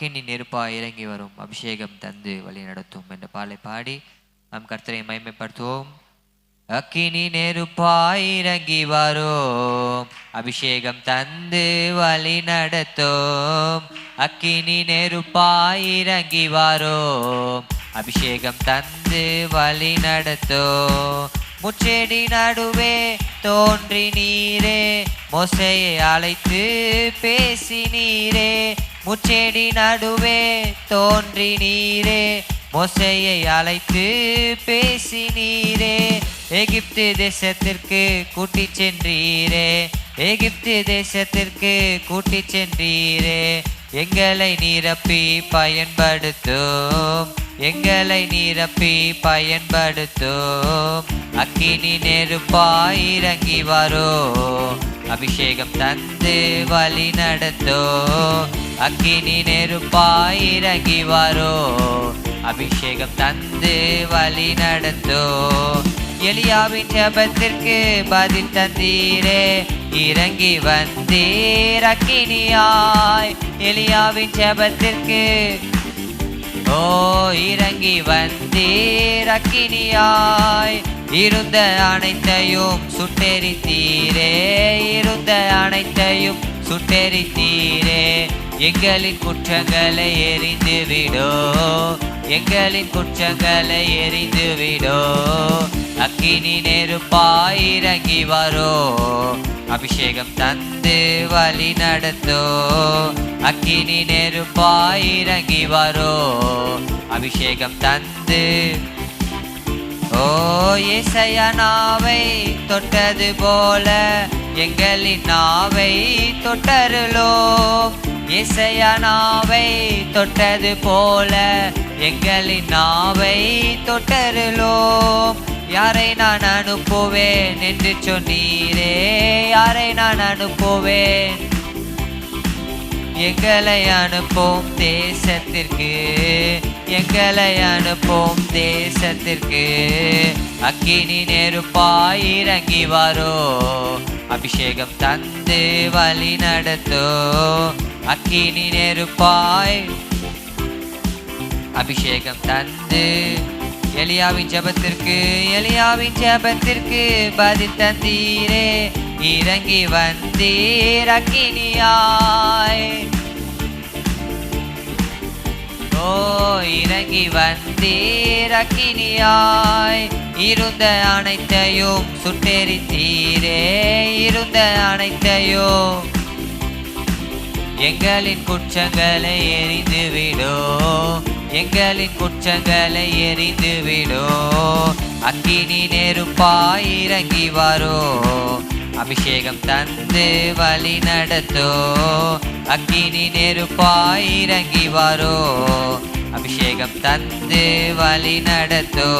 அக்கினி நெருப்பாய் இறங்கி வரும். அபிஷேகம் தந்து வழி நடத்தும் என்ற பாலை பாடி நாம் கர்த்தரை மயமைப்படுத்துவோம் அக்கினி நெருப்பாய் இறங்கி வரும். அபிஷேகம் தந்து வழி நடத்தும். அக்கினி நெருப்பாய் இறங்கி வரும். அபிஷேகம் தந்து வழி நடத்தும். முச்செடி நடுவே தோன்றி நீரே. மோசையை அழைத்து பேசி நீரே. முச்செடி நடுவே தோன்றி நீரே மோசையை அழைத்து பேசி நீரே. எகிப்து தேசத்திற்கு கூட்டி சென்றீரே எகிப்து தேசத்திற்கு கூட்டி சென்றீரே. எங்களை நிரப்பி பயன்படுத்தும் எங்களை நிரப்பி பயன்படுத்தும். அக்கினி நெருப்பாய் இறங்கி வரும் அபிஷேகம் தந்து வழி நடத்தும். அக்கினி நெருப்பாய் இறங்கி வரோ. அபிஷேகம் தந்து வழி நடத்தும் எலியாவின் ஜபத்திற்கு பதில் தந்தீரே. இறங்கி வந்தீர் அக்கினியாய். எலியாவின் ஜபத்திற்கு. ஓ இறங்கி வந்தீர் அக்கினியாய். இருந்த அனைத்தையும் சுட்டெரித்தீரே. இருந்த அனைத்தையும் சுட்டெரித்தீர் எங்களின் குற்றங்களை எரிந்து விடோ. எங்களின் குற்றங்களை எரிந்து விடோ. அக்கினி நெருப்பாய் இறங்கி வரோ. அபிஷேகம் தந்து வழி நடத்தோ. அக்கினி நெருப்பாய் இறங்கி வரோ. அபிஷேகம் தந்து. ஓ இசைய நாவை தொட்டது போல எங்களின் நாவை தொட்டருளோ. இசைய நாவை தொட்டது போல எங்களின் நாவை தொட்டருளோ. யாரை நான் அனுப்புவேன் என்று சொன்னீரே. யாரை நான் அனுப்புவேன்? எங்களை அனுப்போம் தேசத்திற்கு. எங்களை அனுப்போம் தேசத்திற்கு. அக்கினி நெருப்பாய் இறங்கி வரோ. அபிஷேகம் தந்து வழி நடத்தோ. அக்கினி நெருப்பாய். அபிஷேகம் தந்து. எலியாவின் ஜபத்திற்கு எலியாவின் ஜபத்திற்கு பதில் தந்தீரே. இறங்கி வந்தீர் அக்கினியாய். ஓ இறங்கி வந்தீர் அக்கினியாய். இருந்த அனைத்தையும் சுட்டெரித்தீரே இருந்த அனைத்தையும். எங்களின் குற்றங்களை எரிந்து விடோ எங்களின் குற்றங்களை எரிந்து விடோ அக்கினி நெருப்பாய் இறங்கி வரோ அபிஷேகம் தந்து வழி நடத்தோ. அக்கினி நெருப்பாய் இறங்கி வரோ அபிஷேகம் தந்து வழி நடத்தோ.